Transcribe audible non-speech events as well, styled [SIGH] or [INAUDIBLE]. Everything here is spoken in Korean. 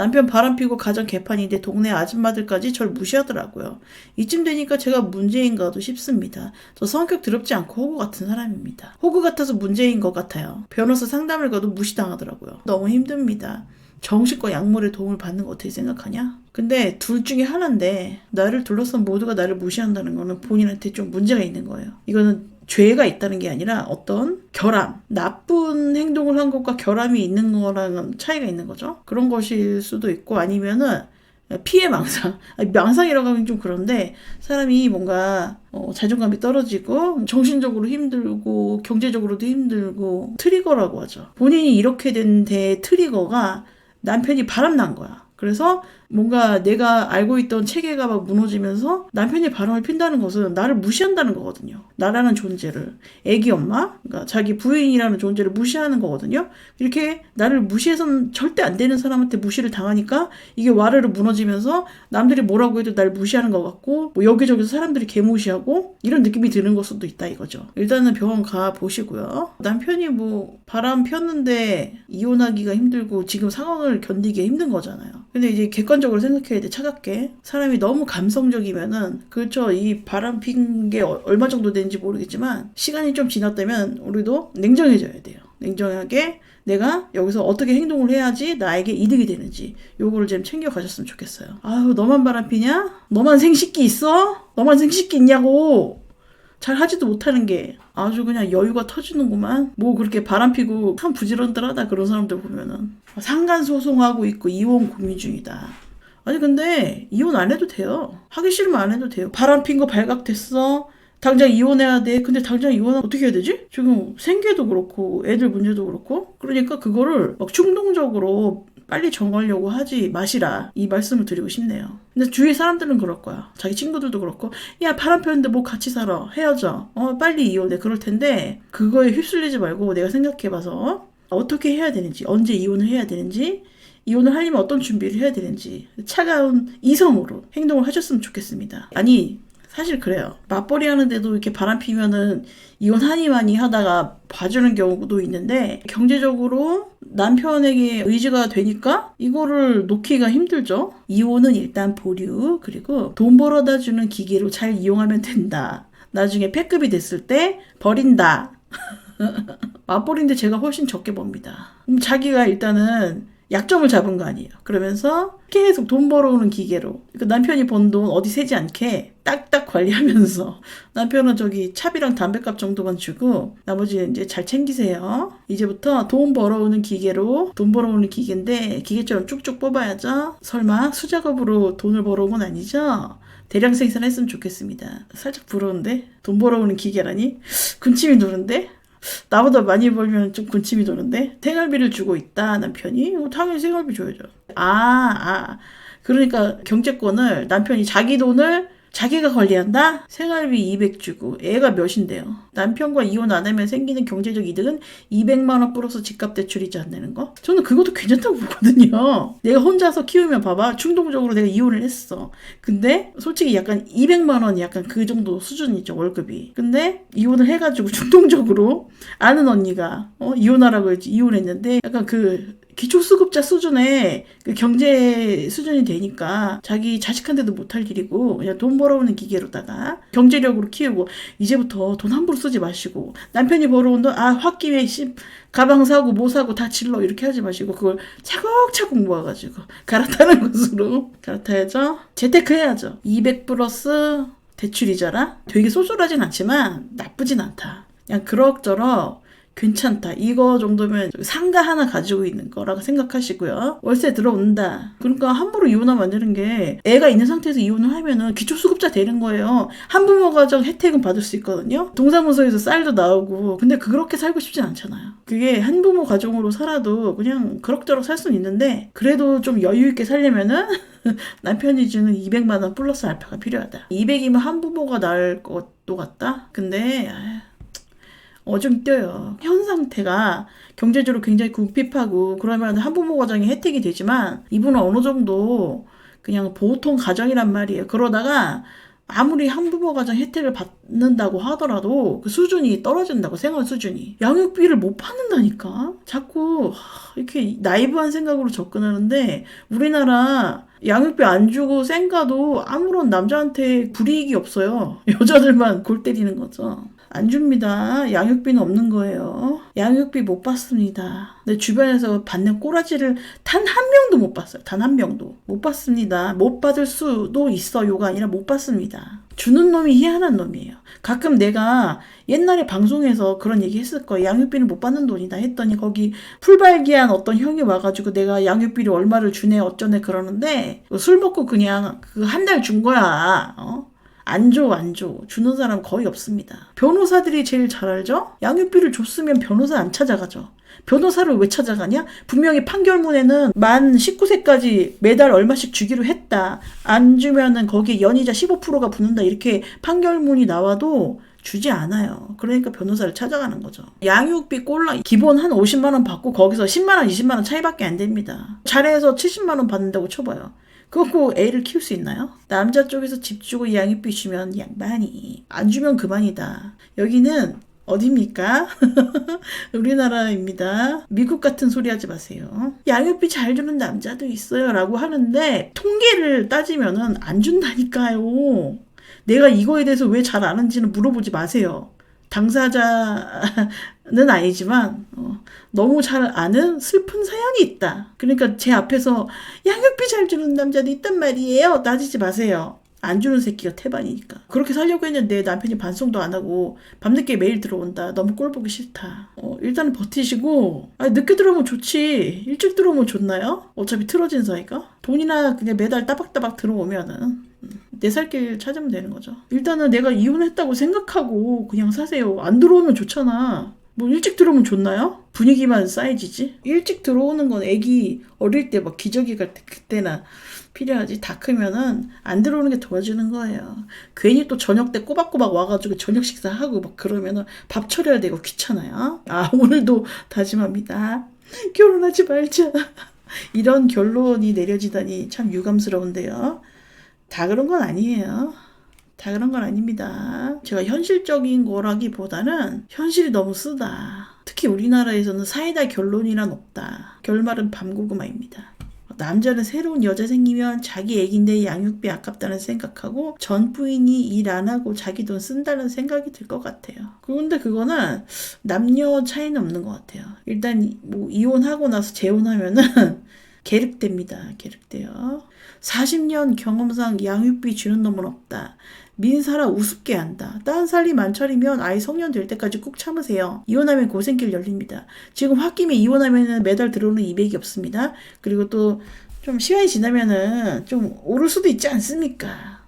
남편 바람 피고 가정 개판인데 동네 아줌마들까지 절 무시하더라고요. 이쯤 되니까 제가 문제인가도 싶습니다. 저 성격 더럽지 않고 호구 같은 사람입니다. 호구 같아서 문제인 것 같아요. 변호사 상담을 가도 무시당하더라고요. 너무 힘듭니다. 정신과 약물의 도움을 받는 거 어떻게 생각하냐? 근데 둘 중에 하나인데 나를 둘러싼 모두가 나를 무시한다는 거는 본인한테 좀 문제가 있는 거예요. 이거는 죄가 있다는 게 아니라 어떤 결함, 나쁜 행동을 한 것과 결함이 있는 거랑은 차이가 있는 거죠. 그런 것일 수도 있고 아니면은 피해 망상. [LAUGHS] 망상이라고 하면 좀 그런데 사람이 뭔가 어, 자존감이 떨어지고 정신적으로 힘들고 경제적으로도 힘들고 트리거라고 하죠. 본인이 이렇게 된 데 트리거가 남편이 바람난 거야. 그래서 뭔가 내가 알고 있던 체계가 막 무너지면서 남편이 바람을 핀다는 것은 나를 무시한다는 거거든요. 나라는 존재를. 애기 엄마, 그러니까 자기 부인이라는 존재를 무시하는 거거든요. 이렇게 나를 무시해서는 절대 안 되는 사람한테 무시를 당하니까 이게 와르르 무너지면서 남들이 뭐라고 해도 날 무시하는 것 같고 뭐 여기저기서 사람들이 개무시하고 이런 느낌이 드는 걸 수도 있다 이거죠. 일단은 병원 가 보시고요. 남편이 뭐 바람 폈는데 이혼하기가 힘들고 지금 상황을 견디기 힘든 거잖아요. 근데 이제 객관 적으로 생각해야 돼 차갑게. 사람이 너무 감성적이면은 그렇죠. 이 바람 핀 게 얼마 정도 되는지 모르겠지만 시간이 좀 지났다면 우리도 냉정해져야 돼요. 냉정하게 내가 여기서 어떻게 행동을 해야지 나에게 이득이 되는지 요거를 좀 챙겨 가셨으면 좋겠어요. 아유 너만 바람 피냐? 너만 생식기 있어? 너만 생식기 있냐고. 잘 하지도 못하는 게 아주 그냥 여유가 터지는구만. 뭐 그렇게 바람 피고 참 부지런들하다 그런 사람들 보면은. 상간 소송하고 있고 이혼 고민 중이다. 아니 근데 이혼 안 해도 돼요. 하기 싫으면 안 해도 돼요. 바람 핀 거 발각됐어. 당장 이혼해야 돼. 근데 당장 이혼하면 어떻게 해야 되지? 지금 생계도 그렇고 애들 문제도 그렇고 그러니까 그거를 막 충동적으로 빨리 정하려고 하지 마시라 이 말씀을 드리고 싶네요. 근데 주위 사람들은 그럴 거야. 자기 친구들도 그렇고 야 바람 폈는데 뭐 같이 살아 헤어져 어 빨리 이혼해 그럴 텐데 그거에 휩쓸리지 말고 내가 생각해봐서 어떻게 해야 되는지 언제 이혼을 해야 되는지 이혼을 하려면 어떤 준비를 해야 되는지 차가운 이성으로 행동을 하셨으면 좋겠습니다. 아니 사실 그래요. 맞벌이 하는데도 이렇게 바람 피면은 이혼하니마니 하다가 봐주는 경우도 있는데 경제적으로 남편에게 의지가 되니까 이거를 놓기가 힘들죠. 이혼은 일단 보류 그리고 돈 벌어다 주는 기계로 잘 이용하면 된다. 나중에 패급이 됐을 때 버린다. [LAUGHS] 맞벌이인데 제가 훨씬 적게 법니다. 그럼 자기가 일단은 약점을 잡은 거 아니에요. 그러면서 계속 돈 벌어오는 기계로 그 남편이 번 돈 어디 새지 않게 딱딱 관리하면서 [LAUGHS] 남편은 저기 차비랑 담배값 정도만 주고 나머지는 이제 잘 챙기세요. 이제부터 돈 벌어오는 기계로 돈 벌어오는 기계인데 기계처럼 쭉쭉 뽑아야죠. 설마 수작업으로 돈을 벌어온 건 아니죠? 대량 생산했으면 좋겠습니다. 살짝 부러운데 돈 벌어오는 기계라니 [LAUGHS] 군침이 도는데 나보다 많이 벌면 좀 군침이 도는데? 생활비를 주고 있다 남편이? 어, 당연히 생활비 줘야죠. 아, 아. 그러니까 경제권을 남편이 자기 돈을 자기가 관리한다? 생활비 200 주고 애가 몇인데요? 남편과 이혼 안 하면 생기는 경제적 이득은 200만 원 플러스 집값 대출이지 않는 거? 저는 그것도 괜찮다고 보거든요. 내가 혼자서 키우면 봐봐 충동적으로 내가 이혼을 했어. 근데 솔직히 약간 200만 원이 약간 그 정도 수준이죠 월급이. 근데 이혼을 해가지고 [LAUGHS] 충동적으로 아는 언니가 어 이혼하라고 했지 이혼했는데 약간 그 기초수급자 수준의 그 경제 수준이 되니까 자기 자식한테도 못할 일이고 그냥 돈 벌어오는 기계로다가 경제력으로 키우고 이제부터 돈 함부로 쓰지 마시고 남편이 벌어온 돈 아 홧김에 씨 가방 사고 뭐 사고 다 질러 이렇게 하지 마시고 그걸 차곡차곡 모아가지고 갈아타는 [LAUGHS] 것으로 갈아타야죠. 재테크 해야죠. 200 플러스 대출이자라 되게 쏠쏠하진 않지만 나쁘진 않다. 그냥 그럭저럭 괜찮다. 이거 정도면 상가 하나 가지고 있는 거라고 생각하시고요. 월세 들어온다. 그러니까 함부로 이혼하면 안 되는 게 애가 있는 상태에서 이혼을 하면은 기초수급자 되는 거예요. 한부모 가정 혜택은 받을 수 있거든요. 동사무소에서 쌀도 나오고. 근데 그렇게 살고 싶진 않잖아요. 그게 한부모 가정으로 살아도 그냥 그럭저럭 살 수는 있는데 그래도 좀 여유 있게 살려면은 [LAUGHS] 남편이 주는 200만 원 플러스 알파가 필요하다. 200이면 한부모가 나을 것도 같다. 근데 아휴, 어좀 뛰어요. 현 상태가 경제적으로 굉장히 궁핍하고 그러면 한부모 가정이 혜택이 되지만 이분은 어느 정도 그냥 보통 가정이란 말이에요. 그러다가 아무리 한부모 가정 혜택을 받는다고 하더라도 그 수준이 떨어진다고 생활 수준이 양육비를 못 받는다니까 자꾸 하, 이렇게 나이브한 생각으로 접근하는데 우리나라 양육비 안 주고 쌩가도 아무런 남자한테 불이익이 없어요 [LAUGHS] 여자들만 골 때리는 거죠 안 줍니다. 양육비는 없는 거예요. 양육비 못 받습니다. 내 주변에서 받는 꼬라지를 단 한 명도 못 봤어요. 단 한 명도. 못 받습니다. 못 받을 수도 있어요가 아니라 못 받습니다. 주는 놈이 희한한 놈이에요. 가끔 내가 옛날에 방송에서 그런 얘기 했을 거예요. 양육비는 못 받는 돈이다 했더니 거기 풀발기한 어떤 형이 와가지고 내가 양육비를 얼마를 주네 어쩌네 그러는데 술 먹고 그냥 그 한 달 준 거야. 어? 안 줘, 안 줘. 주는 사람 거의 없습니다. 변호사들이 제일 잘 알죠? 양육비를 줬으면 변호사 안 찾아가죠. 변호사를 왜 찾아가냐? 분명히 판결문에는 만 19세까지 매달 얼마씩 주기로 했다. 안 주면은 거기에 연이자 15%가 붙는다. 이렇게 판결문이 나와도 주지 않아요. 그러니까 변호사를 찾아가는 거죠. 양육비 꼴라 기본 한 50만 원 받고 거기서 10만 원, 20만 원 차이밖에 안 됩니다. 잘해서 70만 원 받는다고 쳐봐요. 그거 애를 키울 수 있나요? 남자 쪽에서 집 주고 양육비 주면 양반이 안 주면 그만이다. 여기는 어디입니까? [LAUGHS] 우리나라입니다. 미국 같은 소리 하지 마세요. 양육비 잘 주는 남자도 있어요. 라고 하는데, 통계를 따지면은 안 준다니까요. 내가 이거에 대해서 왜 잘 아는지는 물어보지 마세요. 당사자 는 아니지만 어, 너무 잘 아는 슬픈 사연이 있다. 그러니까 제 앞에서 양육비 잘 주는 남자도 있단 말이에요. 따지지 마세요. 안 주는 새끼가 태반이니까. 그렇게 살려고 했는데 남편이 반송도 안 하고 밤늦게 메일 들어온다. 너무 꼴 보기 싫다. 어, 일단은 버티시고 아, 늦게 들어오면 좋지. 일찍 들어오면 좋나요? 어차피 틀어진 사이가. 돈이나 그냥 매달 따박따박 들어오면은 내 살 길 찾으면 되는 거죠. 일단은 내가 이혼했다고 생각하고 그냥 사세요. 안 들어오면 좋잖아. 뭐 일찍 들어오면 좋나요? 분위기만 쌓여지지? 일찍 들어오는 건 애기 어릴 때 막 기저귀 갈 때 그때나 필요하지. 다 크면은 안 들어오는 게 도와주는 거예요. 괜히 또 저녁 때 꼬박꼬박 와가지고 저녁 식사하고 막 그러면은 밥 처리해야 되고 귀찮아요. 아, 오늘도 다짐합니다. 결혼하지 말자. [LAUGHS] 이런 결론이 내려지다니 참 유감스러운데요. 다 그런 건 아니에요. 다 그런 건 아닙니다. 제가 현실적인 거라기보다는 현실이 너무 쓰다. 특히 우리나라에서는 사이다 결론이란 없다. 결말은 밤고구마입니다. 남자는 새로운 여자 생기면 자기 애긴데 양육비 아깝다는 생각하고 전 부인이 일 안 하고 자기 돈 쓴다는 생각이 들 것 같아요. 그런데 그거는 남녀 차이는 없는 것 같아요. 일단 뭐 이혼하고 나서 재혼하면은 [LAUGHS] 계륵됩니다. 계륵돼요. 40년 경험상 양육비 주는 놈은 없다. 민사라 우습게 한다. 딴 살림 안 차리면 아이 성년 될 때까지 꾹 참으세요. 이혼하면 고생길 열립니다. 지금 홧김에 이혼하면 매달 들어오는 200이 없습니다. 그리고 또 좀 시간이 지나면은 좀 오를 수도 있지 않습니까?